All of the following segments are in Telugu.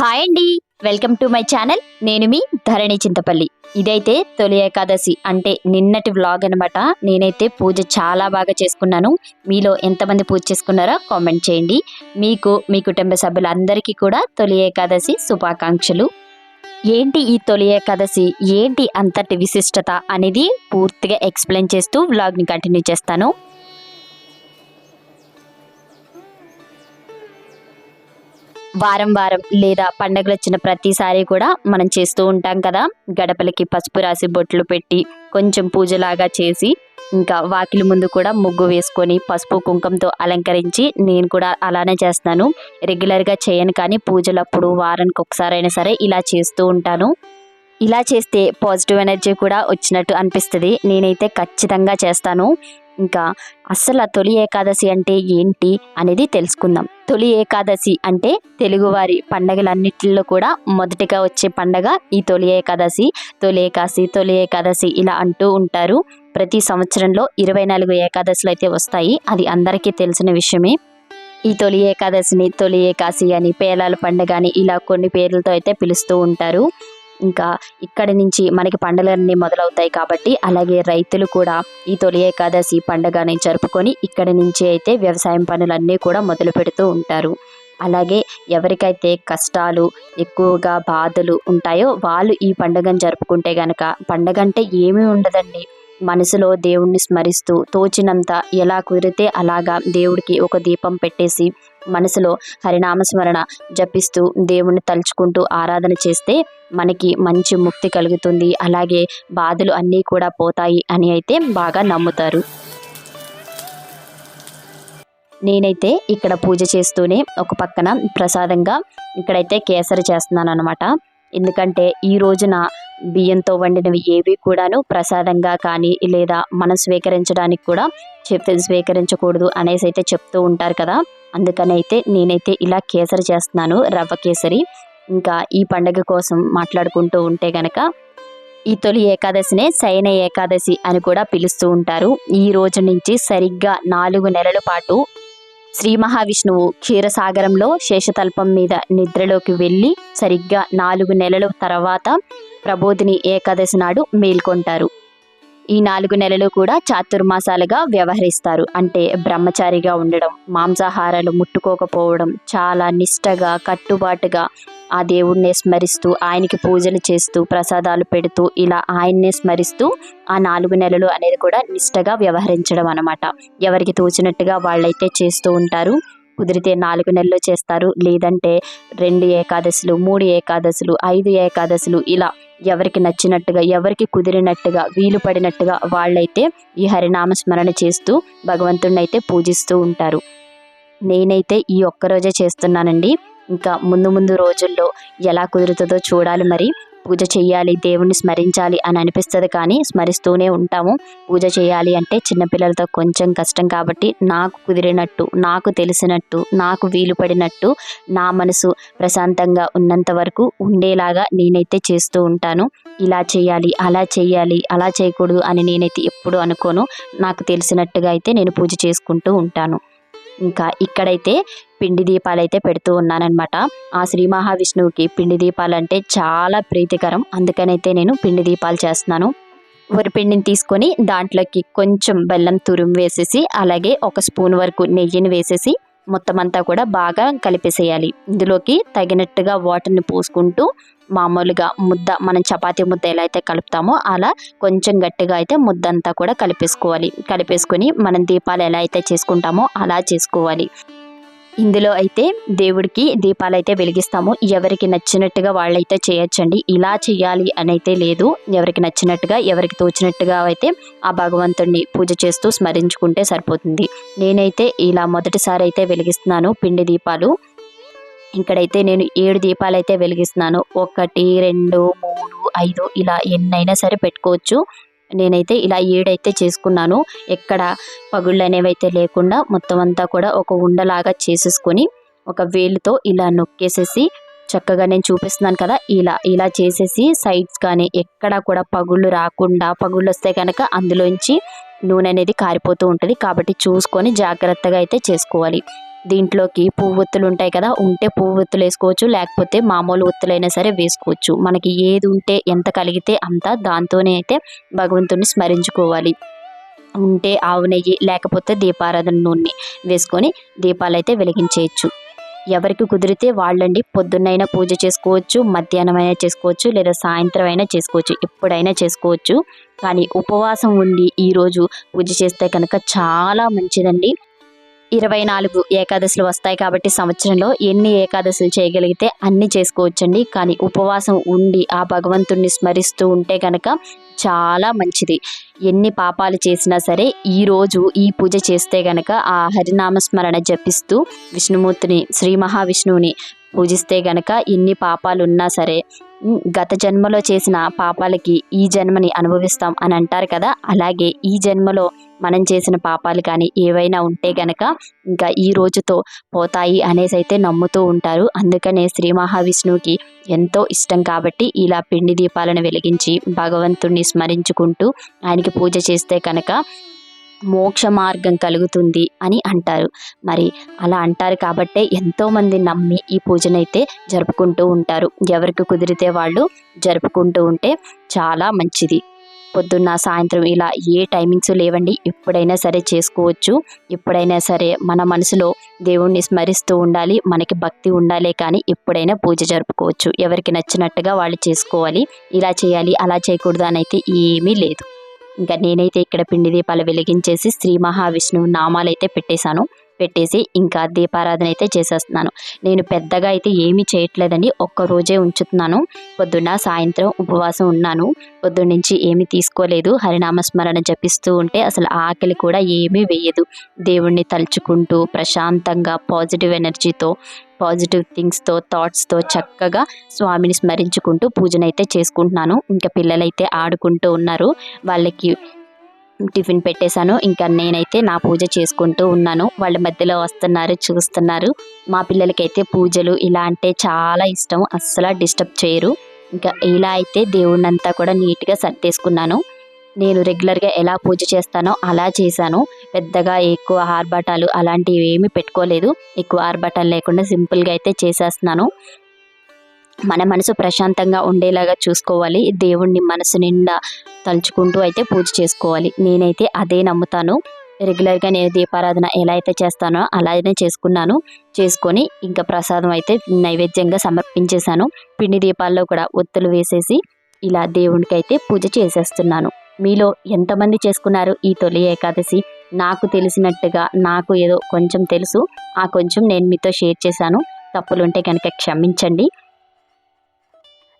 హాయ్ అండి. Welcome to my channel. నేను మీ ధరణి చింతపల్లి. ఇదైతే తొలి ఏకాదశి అంటే నిన్నటి వ్లాగ్ అనమాట నేనైతే పూజ చాలా బాగా చేసుకున్నాను. మీలో ఎంతమంది పూజ చేసుకున్నారో కామెంట్ చేయండి. మీకు మీ కుటుంబ సభ్యులందరికీ కూడా తొలి ఏకాదశి శుభాకాంక్షలు. ఏంటి ఈ తొలి ఏకాదశి? ఏంటి అంతటి విశిష్టత అనేది పూర్తిగా ఎక్స్ప్లెయిన్ చేస్తూ వ్లాగ్ని కంటిన్యూ చేస్తాను. వారం వారం లేదా పండగలు వచ్చిన ప్రతిసారి కూడా మనం చేస్తూ ఉంటాం కదా. గడపలకి పసుపు రాసి బొట్లు పెట్టి కొంచెం పూజలాగా చేసి ఇంకా వాకిలి ముందు కూడా ముగ్గు వేసుకొని పసుపు కుంకుమతో అలంకరించి నేను కూడా అలానే చేస్తాను. రెగ్యులర్గా చేయను కానీ పూజలప్పుడు వారానికి ఒకసారైనా సరే ఇలా చేస్తూ ఉంటాను. ఇలా చేస్తే పాజిటివ్ ఎనర్జీ కూడా వచ్చినట్టు అనిపిస్తుంది. నేనైతే ఖచ్చితంగా చేస్తాను. ఇంకా అస్సలు తొలి ఏకాదశి అంటే ఏంటి అనేది తెలుసుకుందాం. తొలి ఏకాదశి అంటే తెలుగువారి పండగలన్నిటిలో కూడా మొదటిగా వచ్చే పండగ ఈ తొలి ఏకాదశి. తొలి ఏకాశి తొలి ఏకాదశి ఇలా అంటూ ఉంటారు. ప్రతి సంవత్సరంలో ఇరవై నాలుగు ఏకాదశులు అయితే వస్తాయి. అది అందరికీ తెలిసిన విషయమే. ఈ తొలి ఏకాదశిని తొలి ఏకాశి అని పేలాల పండుగ అని ఇలా కొన్ని పేర్లతో అయితే పిలుస్తూ ఉంటారు. ఇంకా ఇక్కడి నుంచి మనకి పండుగలన్నీ మొదలవుతాయి కాబట్టి అలాగే రైతులు కూడా ఈ తొలి ఏకాదశి పండుగని జరుపుకొని ఇక్కడి నుంచి అయితే వ్యవసాయం పనులన్నీ కూడా మొదలు పెడుతూ ఉంటారు. అలాగే ఎవరికైతే కష్టాలు ఎక్కువగా బాధలు ఉంటాయో వాళ్ళు ఈ పండుగను జరుపుకుంటే గనక పండగ అంటే ఏమీ ఉండదండి. మనసులో దేవుణ్ణి స్మరిస్తూ తోచినంత ఎలా కుదిరితే అలాగా దేవుడికి ఒక దీపం పెట్టేసి మనసులో హరినామస్మరణ జపిస్తూ దేవుణ్ణి తలుచుకుంటూ ఆరాధన చేస్తే మనకి మంచి ముక్తి కలుగుతుంది. అలాగే బాధలు అన్నీ కూడా పోతాయి అని అయితే బాగా నమ్ముతారు. నేనైతే ఇక్కడ పూజ చేస్తూనే ఒక పక్కన ప్రసాదంగా ఇక్కడైతే కేసరి చేస్తున్నాను అనమాట ఎందుకంటే ఈ రోజున బియ్యంతో వండినవి ఏవి కూడాను ప్రసాదంగా కానీ లేదా మనం స్వీకరించడానికి కూడా చెప్పి స్వీకరించకూడదు అనేసి అయితే చెప్తూ ఉంటారు కదా. అందుకని అయితే నేనైతే ఇలా కేసరి చేస్తున్నాను రవ్వ కేసరి. ఇంకా ఈ పండగ కోసం మాట్లాడుకుంటూ ఉంటే గనక ఈ తొలి ఏకాదశినే శయన ఏకాదశి అని కూడా పిలుస్తూ ఉంటారు. ఈ రోజు నుంచి సరిగ్గా నాలుగు నెలల పాటు శ్రీ మహావిష్ణువు క్షీరసాగరంలో శేషతల్పం మీద నిద్రలోకి వెళ్ళి సరిగ్గా నాలుగు నెలల తర్వాత ప్రబోధిని ఏకాదశి నాడు మేల్కొంటారు. ఈ నాలుగు నెలలు కూడా చాతుర్మాసాలుగా వ్యవహరిస్తారు. అంటే బ్రహ్మచారిగా ఉండడం మాంసాహారాలు ముట్టుకోకపోవడం చాలా నిష్టగా కట్టుబాటుగా ఆ దేవుణ్ణి స్మరిస్తూ ఆయనకి పూజలు చేస్తూ ప్రసాదాలు పెడుతూ ఇలా ఆయన్నే స్మరిస్తూ ఆ నాలుగు నెలలు అనేది కూడా నిష్టగా వ్యవహరించడం అనమాట ఎవరికి తోచినట్టుగా వాళ్ళైతే చేస్తూ ఉంటారు. కుదిరితే నాలుగు నెలలు చేస్తారు. లేదంటే రెండు ఏకాదశులు మూడు ఏకాదశులు ఐదు ఏకాదశులు ఇలా ఎవరికి నచ్చినట్టుగా ఎవరికి కుదిరినట్టుగా వీలు పడినట్టుగా వాళ్ళైతే ఈ హరినామ స్మరణ చేస్తూ భగవంతుడిని అయితే పూజిస్తూ ఉంటారు. నేనైతే ఈ ఒక్కరోజే చేస్తున్నానండి. ఇంకా ముందు ముందు రోజుల్లో ఎలా కుదురుతుందో చూడాలి మరి. పూజ చేయాలి దేవుణ్ణి స్మరించాలి అని అనిపిస్తుంది కానీ స్మరిస్తూనే ఉంటాము. పూజ చేయాలి అంటే చిన్నపిల్లలతో కొంచెం కష్టం కాబట్టి నాకు కుదిరినట్టు నాకు తెలిసినట్టు నాకు వీలు పడినట్టు నా మనసు ప్రశాంతంగా ఉన్నంత వరకు ఉండేలాగా నేనైతే చేస్తూ ఉంటాను. ఇలా చేయాలి అలా చేయాలి అలా చేయకూడదు అని నేనైతే ఎప్పుడు అనుకోను. నాకు తెలిసినట్టుగా అయితే నేను పూజ చేసుకుంటూ ఉంటాను. ఇంకా ఇక్కడైతే పిండి దీపాలు అయితే పెడుతూ ఉన్నానన్నమాట. ఆ శ్రీ మహావిష్ణువుకి పిండి దీపాలు అంటే చాలా ప్రీతికరం. అందుకనైతే నేను పిండి దీపాలు చేస్తున్నాను. వరిపిండిని తీసుకొని దాంట్లోకి కొంచెం బెల్లం తురుము వేసేసి అలాగే ఒక స్పూన్ వరకు నెయ్యిని వేసేసి మొత్తం అంతా కూడా బాగా కలిపేసేయాలి. ఇందులోకి తగినట్టుగా వాటర్ని పోసుకుంటూ మామూలుగా ముద్ద మనం చపాతీ ముద్ద ఎలా అయితే కలుపుతామో అలా కొంచెం గట్టిగా అయితే ముద్ద అంతా కూడా కలిపేసుకోవాలి. కలిపేసుకొని మనం దీపాలు ఎలా అయితే చేసుకుంటామో అలా చేసుకోవాలి. ఇందులో అయితే దేవుడికి దీపాలు అయితే వెలిగిస్తాము. ఎవరికి నచ్చినట్టుగా వాళ్ళైతే చేయొచ్చండి. ఇలా చేయాలి అని అయితే లేదు. ఎవరికి నచ్చినట్టుగా ఎవరికి తోచినట్టుగా అయితే ఆ భగవంతుడిని పూజ చేస్తూ స్మరించుకుంటే సరిపోతుంది. నేనైతే ఇలా మొదటిసారి అయితే వెలిగిస్తున్నాను పిండి దీపాలు. ఇక్కడైతే నేను ఏడు దీపాలు అయితే వెలిగిస్తున్నాను. ఒకటి రెండు మూడు ఐదు ఇలా ఎన్నైనా సరే పెట్టుకోవచ్చు. నేనైతే ఇలా ఏడైతే చేసుకున్నాను. ఎక్కడ పగుళ్ళు అనేవి అయితే లేకుండా మొత్తం అంతా కూడా ఒక ఉండలాగా చేసేసుకొని ఒక వేలుతో ఇలా నొక్కేసేసి చక్కగా నేను చూపిస్తున్నాను కదా ఇలా ఇలా చేసేసి సైడ్స్ కానీ ఎక్కడ కూడా పగుళ్ళు రాకుండా పగుళ్ళు వస్తే కనుక అందులోంచి నూనె అనేది కారిపోతూ ఉంటుంది. కాబట్టి చూసుకొని జాగ్రత్తగా అయితే చేసుకోవాలి. దీంట్లోకి పువ్వు ఒత్తులు ఉంటాయి కదా ఉంటే పువ్వు ఒత్తులు వేసుకోవచ్చు లేకపోతే మామూలు ఒత్తులైనా సరే వేసుకోవచ్చు. మనకి ఏది ఉంటే ఎంత కలిగితే అంత దాంతోనే అయితే భగవంతుని స్మరించుకోవాలి. ఉంటే ఆవు నెయ్యి లేకపోతే దీపారాధన నూనె వేసుకొని దీపాలు అయితే వెలిగించేయచ్చు. ఎవరికి కుదిరితే వాళ్ళండి పొద్దున్నైనా పూజ చేసుకోవచ్చు మధ్యాహ్నం అయినా చేసుకోవచ్చు లేదా సాయంత్రం అయినా చేసుకోవచ్చు ఎప్పుడైనా చేసుకోవచ్చు. కానీ ఉపవాసం ఉండి ఈరోజు పూజ చేస్తే కనుక చాలా మంచిదండి. ఇరవై నాలుగు ఏకాదశులు వస్తాయి కాబట్టి సంవత్సరంలో ఎన్ని ఏకాదశులు చేయగలిగితే అన్ని చేసుకోవచ్చండి. కానీ ఉపవాసం ఉండి ఆ భగవంతుణ్ణి స్మరిస్తూ ఉంటే కనుక చాలా మంచిది. ఎన్ని పాపాలు చేసినా సరే ఈరోజు ఈ పూజ చేస్తే గనక ఆ హరినామస్మరణ జపిస్తూ విష్ణుమూర్తిని శ్రీ మహావిష్ణువుని పూజిస్తే గనక ఎన్ని పాపాలు ఉన్నా సరే గత జన్మలో చేసిన పాపాలకి ఈ జన్మని అనుభవిస్తాం అని అంటారు కదా. అలాగే ఈ జన్మలో మనం చేసిన పాపాలు కానీ ఏవైనా ఉంటే గనక ఇంకా ఈ రోజుతో పోతాయి అనేసి అయితే నమ్ముతూ ఉంటారు. అందుకనే శ్రీ మహావిష్ణువుకి ఎంతో ఇష్టం కాబట్టి ఇలా పిండి దీపాలను వెలిగించి భగవంతుణ్ణి స్మరించుకుంటూ ఆయనకి పూజ చేస్తే కనుక మోక్ష మార్గం కలుగుతుంది అని అంటారు. మరి అలా అంటారు కాబట్టే ఎంతోమంది నమ్మి ఈ పూజనైతే జరుపుకుంటూ ఉంటారు. ఎవరికి కుదిరితే వాళ్ళు జరుపుకుంటూ ఉంటే చాలా మంచిది. పొద్దున్న సాయంత్రం ఇలా ఏ టైమింగ్స్ లేవండి. ఎప్పుడైనా సరే చేసుకోవచ్చు. ఎప్పుడైనా సరే మన మనసులో దేవుణ్ణి స్మరిస్తూ ఉండాలి. మనకి భక్తి ఉండాలే కానీ ఎప్పుడైనా పూజ జరుపుకోవచ్చు. ఎవరికి నచ్చినట్టుగా వాళ్ళు చేసుకోవాలి. ఇలా చేయాలి అలా చేయకూడదు అని అయితే ఏమీ లేదు. ఇంకా నేనైతే ఇక్కడ పిండి దీపాలు వెలిగించేసి శ్రీ మహావిష్ణువు నామాలు అయితే పెట్టేశాను. పెట్టేసి ఇంకా దీపారాధన అయితే చేసేస్తున్నాను. నేను పెద్దగా అయితే ఏమీ చేయట్లేదండి ఒక్క రోజే ఉంచుతున్నాను. పొద్దున్న సాయంత్రం ఉపవాసం ఉన్నాను. పొద్దున్న నుంచి ఏమీ తీసుకోలేదు. హరినామస్మరణ జపిస్తూ ఉంటే అసలు ఆకలి కూడా ఏమీ వేయదు. దేవుణ్ణి తలుచుకుంటూ ప్రశాంతంగా పాజిటివ్ ఎనర్జీతో పాజిటివ్ థింగ్స్తో థాట్స్తో చక్కగా స్వామిని స్మరించుకుంటూ పూజనైతే చేసుకుంటున్నాను. ఇంకా పిల్లలైతే ఆడుకుంటూ ఉన్నారు. వాళ్ళకి టిఫిన్ పెట్టేశాను. ఇంకా నేనైతే నా పూజ చేసుకుంటూ ఉన్నాను. వాళ్ళ మధ్యలో వస్తున్నారు చూస్తున్నారు. మా పిల్లలకైతే పూజలు ఇలా అంటే చాలా ఇష్టం. అస్సలు డిస్టర్బ్ చేయరు. ఇంకా ఇలా అయితే దేవుణ్ణంతా కూడా నీట్గా సర్దేసుకున్నాను. నేను రెగ్యులర్గా ఎలా పూజ చేస్తానో అలా చేశాను. పెద్దగా ఎక్కువ ఆర్భటాలు అలాంటివి ఏమీ పెట్టుకోలేదు. ఎక్కువ ఆర్భటాలు లేకుండా సింపుల్గా అయితే చేసేస్తున్నాను. మన మనసు ప్రశాంతంగా ఉండేలాగా చూసుకోవాలి. దేవుణ్ణి మనసు నిండా తలుచుకుంటూ అయితే పూజ చేసుకోవాలి. నేనైతే అదే నమ్ముతాను. రెగ్యులర్గా నేను దీపారాధన ఎలా అయితే చేస్తానో అలానే చేసుకున్నాను. చేసుకొని ఇంకా ప్రసాదం అయితే నైవేద్యంగా సమర్పించేశాను. పిండి దీపాల్లో కూడా ఒత్తులు వేసేసి ఇలా దేవునికి అయితే పూజ చేసేస్తున్నాను. మీలో ఎంతమంది చేసుకున్నారు ఈ తొలి ఏకాదశి? నాకు తెలిసినట్టుగా నాకు ఏదో కొంచెం తెలుసు. ఆ కొంచెం నేను మీతో షేర్ చేశాను. తప్పులుంటే కనుక క్షమించండి.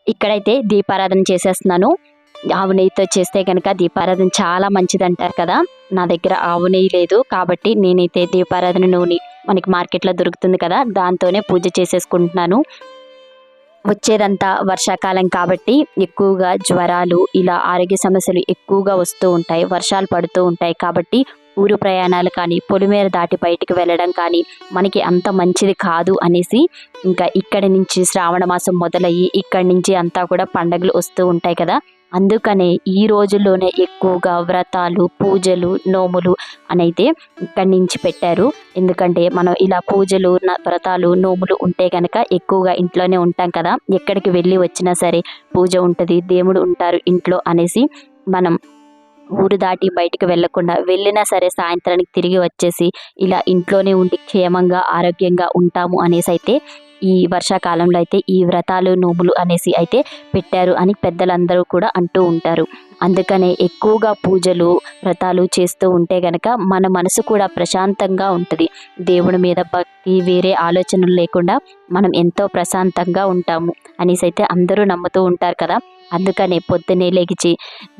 ఇక్కడైతే దీపారాధన చేసేస్తున్నాను. ఆవు నెయ్యితో చేస్తే కనుక దీపారాధన చాలా మంచిది అంటారు కదా? నా దగ్గర ఆవు నెయ్యి లేదు కాబట్టి నేనైతే దీపారాధన నూనె మనకి మార్కెట్లో దొరుకుతుంది కదా? దాంతోనే పూజ చేసేసుకుంటున్నాను. వచ్చేదంతా వర్షాకాలం కాబట్టి ఎక్కువగా జ్వరాలు ఇలా ఆరోగ్య సమస్యలు ఎక్కువగా వస్తూ ఉంటాయి వర్షాలు పడుతూ ఉంటాయి కాబట్టి ఊరు ప్రయాణాలు కానీ పొలిమేర దాటి బయటికి వెళ్ళడం కానీ మనకి అంత మంచిది కాదు అనేసి ఇంకా ఇక్కడి నుంచి శ్రావణ మాసం మొదలయ్యి ఇక్కడి నుంచి అంతా కూడా పండగలు వస్తూ ఉంటాయి కదా. అందుకనే ఈ రోజుల్లోనే ఎక్కువగా వ్రతాలు పూజలు నోములు అనైతే ఇక్కడి నుంచి పెట్టారు. ఎందుకంటే మనం ఇలా పూజలు వ్రతాలు నోములు ఉంటే కనుక ఎక్కువగా ఇంట్లోనే ఉంటాం కదా. ఎక్కడికి వెళ్ళి వచ్చినా సరే పూజ ఉంటుంది దేవుడు ఉంటారు ఇంట్లో అనేసి మనం ఊరు దాటి బయటికి వెళ్ళకుండా వెళ్ళినా సరే సాయంత్రానికి తిరిగి వచ్చేసి ఇలా ఇంట్లోనే ఉండి క్షేమంగా ఆరోగ్యంగా ఉంటాము అనేసి అయితే ఈ వర్షాకాలంలో అయితే ఈ వ్రతాలు నోములు అనేసి అయితే పెట్టారు అని పెద్దలందరూ కూడా అంటూ ఉంటారు. అందుకనే ఎక్కువగా పూజలు వ్రతాలు చేస్తూ ఉంటే గనక మన మనసు కూడా ప్రశాంతంగా ఉంటుంది. దేవుడి మీద భక్తి వేరే ఆలోచనలు లేకుండా మనం ఎంతో ప్రశాంతంగా ఉంటాము అనేసి అయితే అందరూ నమ్ముతూ ఉంటారు కదా. అందుకనే పొద్దున్నే లేగిచి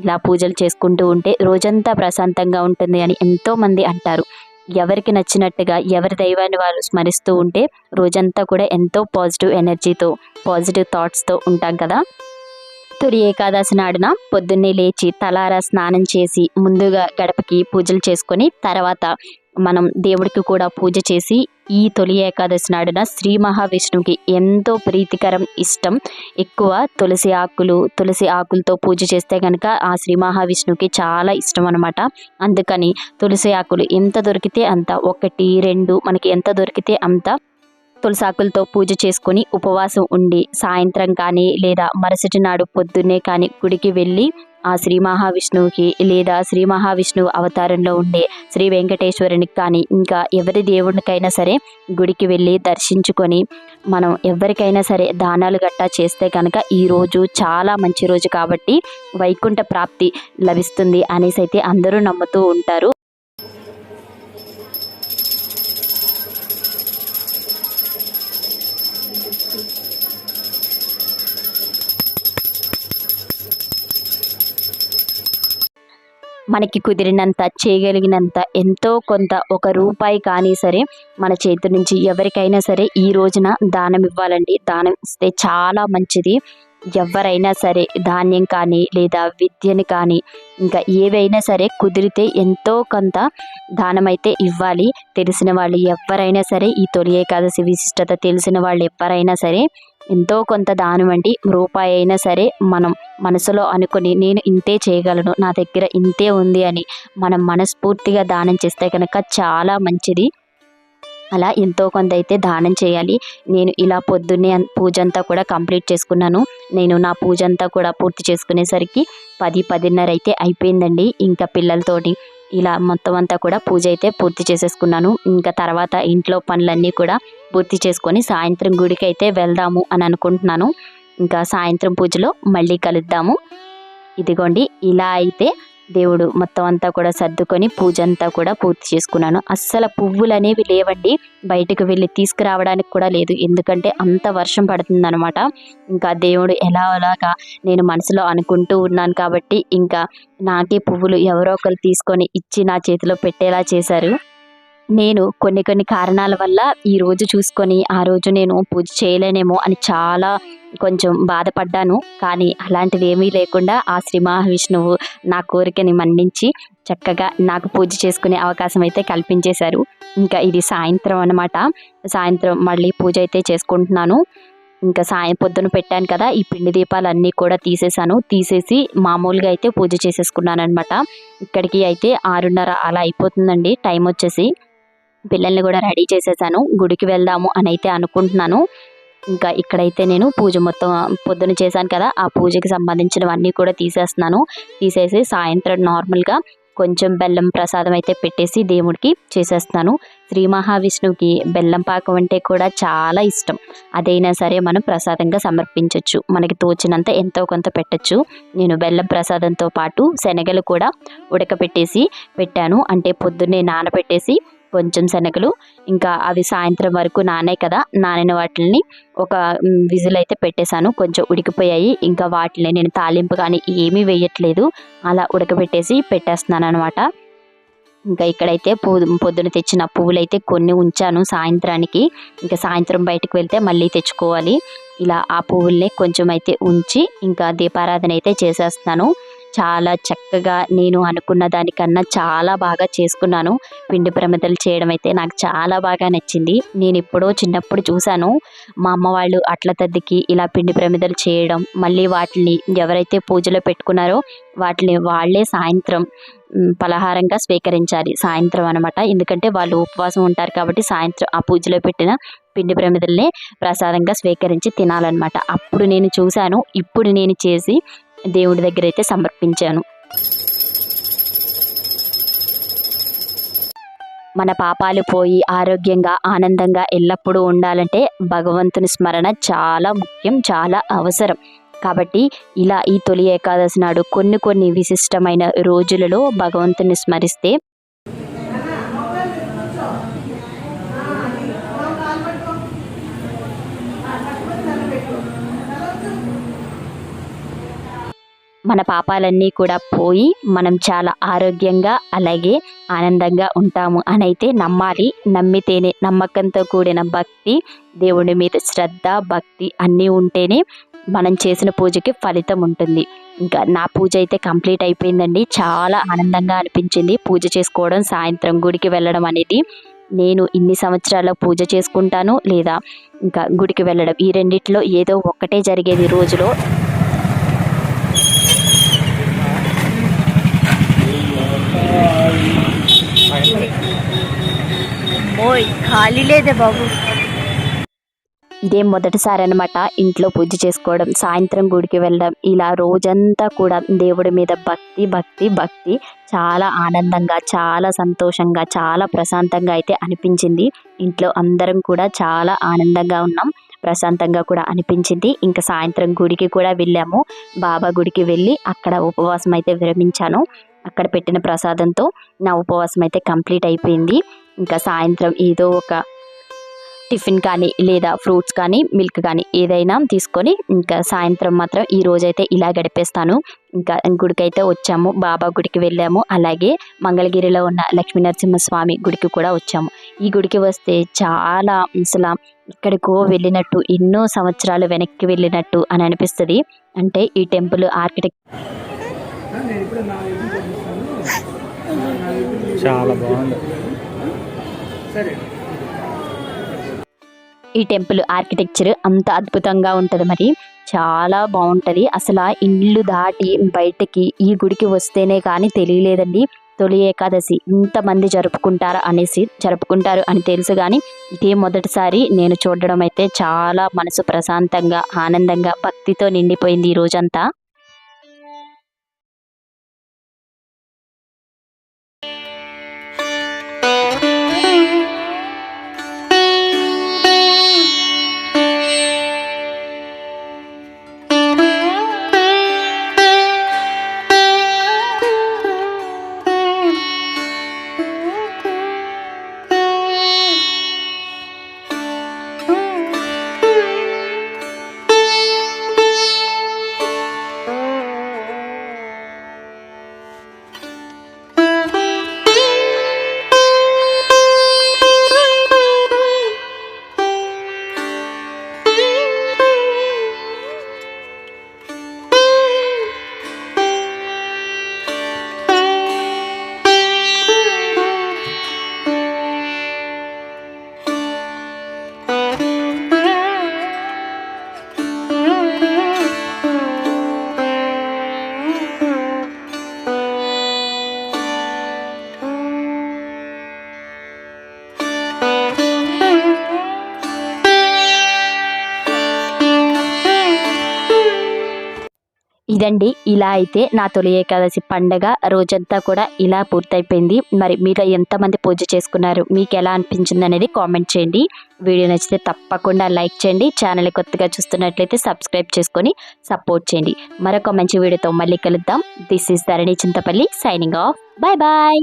ఇలా పూజలు చేసుకుంటూ ఉంటే రోజంతా ప్రశాంతంగా ఉంటుంది అని ఎంతోమంది అంటారు. ఎవరికి నచ్చినట్టుగా ఎవరి దైవాన్ని వారు స్మరిస్తూ ఉంటే రోజంతా కూడా ఎంతో పాజిటివ్ ఎనర్జీతో పాజిటివ్ థాట్స్తో ఉంటాం కదా. తొలి ఏకాదశి నాడున పొద్దున్నే లేచి తలారా స్నానం చేసి ముందుగా గడపకి పూజలు చేసుకొని తర్వాత మనం దేవుడికి కూడా పూజ చేసి ఈ తొలి ఏకాదశి నాడున శ్రీ మహావిష్ణువుకి ఎంతో ప్రీతికరం ఇష్టం. ఎక్కువ తులసి ఆకులు తులసి ఆకులతో పూజ చేస్తే కనుక ఆ శ్రీ మహావిష్ణువుకి చాలా ఇష్టం అనమాట అందుకని తులసి ఆకులు ఎంత దొరికితే అంత ఒకటి రెండు మనకి ఎంత దొరికితే అంత తులసాకులతో పూజ చేసుకొని ఉపవాసం ఉండి సాయంత్రం కానీ లేదా మరుసటి నాడు పొద్దున్నే కానీ గుడికి వెళ్ళి ఆ శ్రీ మహావిష్ణువుకి లేదా శ్రీ మహావిష్ణువు అవతారంలో ఉండే శ్రీ వెంకటేశ్వరునికి కానీ ఇంకా ఎవరి దేవుడికైనా సరే గుడికి వెళ్ళి దర్శించుకొని మనం ఎవరికైనా సరే దానాలు గట్టా చేస్తే కనుక ఈ రోజు చాలా మంచి రోజు కాబట్టి వైకుంఠ ప్రాప్తి లభిస్తుంది అనేసి అయితే అందరూ నమ్ముతూ ఉంటారు. మనకి కుదిరినంత చేయగలిగినంత ఎంతో కొంత ఒక రూపాయి కానీ సరే మన చేతి నుంచి ఎవరికైనా సరే ఈ రోజున దానం ఇవ్వాలండి. దానం ఇస్తే చాలా మంచిది. ఎవరైనా సరే ధాన్యం కానీ లేదా విద్యని కానీ ఇంకా ఏవైనా సరే కుదిరితే ఎంతో కొంత దానమైతే ఇవ్వాలి. తెలిసిన వాళ్ళు ఎవరైనా సరే ఈ తొలి ఏకాదశి విశిష్టత తెలిసిన వాళ్ళు ఎవరైనా సరే ఎంతో కొంత దానం అండి. రూపాయి అయినా సరే మనం మనసులో అనుకుని నేను ఇంతే చేయగలను నా దగ్గర ఇంతే ఉంది అని మనం మనస్ఫూర్తిగా దానం చేస్తే కనుక చాలా మంచిది. అలా ఎంతో కొంత అయితే దానం చేయాలి. నేను ఇలా పొద్దున్నే పూజ అంతా కూడా కంప్లీట్ చేసుకున్నాను. నేను నా పూజ అంతా కూడా పూర్తి చేసుకునేసరికి పది పదిన్నర అయితే అయిపోయిందండి. ఇంకా పిల్లలతోటి ఇలా మొత్తం అంతా కూడా పూజ అయితే పూర్తి చేసేసుకున్నాను. ఇంకా తర్వాత ఇంట్లో పనులన్నీ కూడా పూర్తి చేసుకొని సాయంత్రం గుడికి అయితే వెళ్దాము అని అనుకుంటున్నాను. ఇంకా సాయంత్రం పూజలో మళ్ళీ కలుద్దాము. ఇదిగోండి ఇలా అయితే దేవుడు మొత్తం అంతా కూడా సర్దుకొని పూజ అంతా కూడా పూర్తి చేసుకున్నాను. అస్సలు పువ్వులు అనేవి లేవండి. బయటకు వెళ్ళి తీసుకురావడానికి కూడా లేదు. ఎందుకంటే అంత వర్షం పడుతుందనమాట ఇంకా దేవుడు ఎలా అలాగా నేను మనసులో అనుకుంటూ ఉన్నాను కాబట్టి ఇంకా నాకే పువ్వులు ఎవరో ఒకరు తీసుకొని ఇచ్చి నా చేతిలో పెట్టేలా చేశారు. నేను కొన్ని కొన్ని కారణాల వల్ల ఈ రోజు చూసుకొని ఆ రోజు నేను పూజ చేయలేనేమో అని చాలా కొంచెం బాధపడ్డాను. కానీ అలాంటివి ఏమీ లేకుండా ఆ శ్రీ మహావిష్ణువు నా కోరికని మన్నించి చక్కగా నాకు పూజ చేసుకునే అవకాశం అయితే కల్పించేశారు. ఇంకా ఇది సాయంత్రం అన్నమాట. సాయంత్రం మళ్ళీ పూజ అయితే చేసుకుంటున్నాను. ఇంకా సాయం పొద్దున పెట్టాను కదా ఈ పిండి దీపాలన్నీ కూడా తీసేసాను తీసేసి మామూలుగా అయితే పూజ చేసేసుకున్నాను అనమాట ఇక్కడికి అయితే ఆరున్నర అలా అయిపోతుందండి. టైం వచ్చేసి పిల్లల్ని కూడా రెడీ చేసేసాను. గుడికి వెళ్దాము అని అయితే అనుకుంటున్నాను. ఇంకా ఇక్కడైతే నేను పూజ మొత్తం పొద్దున చేశాను కదా ఆ పూజకి సంబంధించినవన్నీ కూడా తీసేస్తున్నాను. తీసేసి సాయంత్రం నార్మల్గా కొంచెం బెల్లం ప్రసాదం అయితే పెట్టేసి దేవుడికి చేసేస్తున్నాను. శ్రీ మహావిష్ణువుకి బెల్లం పాకం అంటే కూడా చాలా ఇష్టం. అదైనా సరే మనం ప్రసాదంగా సమర్పించవచ్చు మనకి తోచినంత ఎంతో కొంత పెట్టచ్చు. నేను బెల్లం ప్రసాదంతో పాటు శనగలు కూడా ఉడకపెట్టేసి పెట్టాను. అంటే పొద్దున్నే నానబెట్టేసి కొంచెం శనగలు ఇంకా అవి సాయంత్రం వరకు నానాయి కదా నానిన వాటిని ఒక విజిల్ అయితే పెట్టేశాను. కొంచెం ఉడికిపోయాయి. ఇంకా వాటిని నేను తాలింపు కానీ ఏమీ వేయట్లేదు. అలా ఉడకబెట్టేసి పెట్టేస్తున్నాను అనమాట ఇంకా ఇక్కడైతే పూ పొద్దున తెచ్చిన పువ్వులైతే కొన్ని ఉంచాను సాయంత్రానికి. ఇంకా సాయంత్రం బయటకు వెళ్తే మళ్ళీ తెచ్చుకోవాలి. ఇలా ఆ పువ్వుల్ని కొంచెం అయితే ఉంచి ఇంకా దీపారాధన అయితే చేసేస్తున్నాను. చాలా చక్కగా నేను అనుకున్న దానికన్నా చాలా బాగా చేసుకున్నాను. పిండి ప్రమిదలు చేయడం అయితే నాకు చాలా బాగా నచ్చింది. నేను ఎప్పుడో చిన్నప్పుడు చూశాను. మా అమ్మ వాళ్ళు అట్ల తద్దికి ఇలా పిండి ప్రమిదలు చేయడం మళ్ళీ వాటిని ఎవరైతే పూజలో పెట్టుకున్నారో వాటిని వాళ్ళే సాయంత్రం పలహారంగా స్వీకరించాలి. సాయంత్రం అనమాట ఎందుకంటే వాళ్ళు ఉపవాసం ఉంటారు కాబట్టి సాయంత్రం ఆ పూజలో పెట్టిన పిండి ప్రమిదల్ని ప్రసాదంగా స్వీకరించి తినాలన్నమాట. అప్పుడు నేను చూశాను. ఇప్పుడు నేను చేసి దేవుడి దగ్గర అయితే సమర్పించాను. మన పాపాలు పోయి ఆరోగ్యంగా ఆనందంగా ఎల్లప్పుడూ ఉండాలంటే భగవంతుని స్మరణ చాలా ముఖ్యం చాలా అవసరం. కాబట్టి ఇలా ఈ తొలి ఏకాదశి నాడు కొన్ని కొన్ని విశిష్టమైన రోజులలో భగవంతుని స్మరిస్తే మన పాపాలన్నీ కూడా పోయి మనం చాలా ఆరోగ్యంగా అలాగే ఆనందంగా ఉంటాము అని అయితే నమ్మాలి. నమ్మితేనే నమ్మకంతో కూడిన భక్తి దేవుడి మీద శ్రద్ధ భక్తి అన్నీ ఉంటేనే మనం చేసిన పూజకి ఫలితం ఉంటుంది. ఇంకా నా పూజ అయితే కంప్లీట్ అయిపోయిందండి. చాలా ఆనందంగా అనిపించింది పూజ చేసుకోవడం సాయంత్రం గుడికి వెళ్ళడం అనేది. నేను ఇన్ని సంవత్సరాల పూజ చేసుకుంటాను లేదా ఇంకా గుడికి వెళ్ళడం. ఈ రెండిట్లో ఏదో ఒక్కటే జరిగేది రోజులో. ఓయ్ ఖాళీ లేదే బాబు. ఇదే మొదటిసారి అనమాట ఇంట్లో పూజ చేసుకోవడం సాయంత్రం గుడికి వెళ్ళడం. ఇలా రోజంతా కూడా దేవుడి మీద భక్తి భక్తి భక్తి చాలా ఆనందంగా చాలా సంతోషంగా చాలా ప్రశాంతంగా అయితే అనిపించింది. ఇంట్లో అందరం కూడా చాలా ఆనందంగా ఉన్నాం ప్రశాంతంగా కూడా అనిపించింది. ఇంకా సాయంత్రం గుడికి కూడా వెళ్ళాము. బాబా గుడికి వెళ్ళి అక్కడ ఉపవాసం అయితే విరమించాను. అక్కడ పెట్టిన ప్రసాదంతో నా ఉపవాసం అయితే కంప్లీట్ అయిపోయింది. ఇంకా సాయంత్రం ఏదో ఒక టిఫిన్ కానీ లేదా ఫ్రూట్స్ కానీ మిల్క్ కానీ ఏదైనా తీసుకొని ఇంకా సాయంత్రం మాత్రం ఈ రోజైతే ఇలా గడిపేస్తాను. ఇంకా గుడికైతే వచ్చాము బాబా గుడికి వెళ్ళాము అలాగే మంగళగిరిలో ఉన్న లక్ష్మీ నరసింహస్వామి గుడికి కూడా వచ్చాము. ఈ గుడికి వస్తే చాలా అసలు ఇక్కడికో వెళ్ళినట్టు ఎన్నో సంవత్సరాలు వెనక్కి వెళ్ళినట్టు అని అనిపిస్తుంది. అంటే ఈ టెంపుల్ ఆర్కిటెక్ట్ చాలా బాగుంది. ఈ టెంపుల్ ఆర్కిటెక్చర్ అంత అద్భుతంగా ఉంటుంది మరి. చాలా బాగుంటుంది. అసలు ఇల్లు దాటి బయటకి ఈ గుడికి వస్తేనే కానీ తెలియలేదండి. తొలి ఏకాదశి ఇంతమంది జరుపుకుంటారు అనేసి జరుపుకుంటారు అని తెలుసు కానీ ఇదే మొదటిసారి నేను చూడడం అయితే చాలా మనసు ప్రశాంతంగా ఆనందంగా భక్తితో నిండిపోయింది ఈ రోజంతా. ఇదండి. ఇలా అయితే నా తొలి ఏకాదశి పండగ రోజంతా కూడా ఇలా పూర్తయిపోయింది. మరి మీరు ఎంతమంది పూజ చేసుకున్నారు మీకు ఎలా అనిపించింది అనేది కామెంట్ చేయండి. వీడియో నచ్చితే తప్పకుండా లైక్ చేయండి. ఛానల్ కొత్తగా చూస్తున్నట్లయితే సబ్స్క్రైబ్ చేసుకొని సపోర్ట్ చేయండి. మరొక మంచి వీడియోతో మళ్ళీ కలుద్దాం. This is Dharani Chintapalli signing off bye bye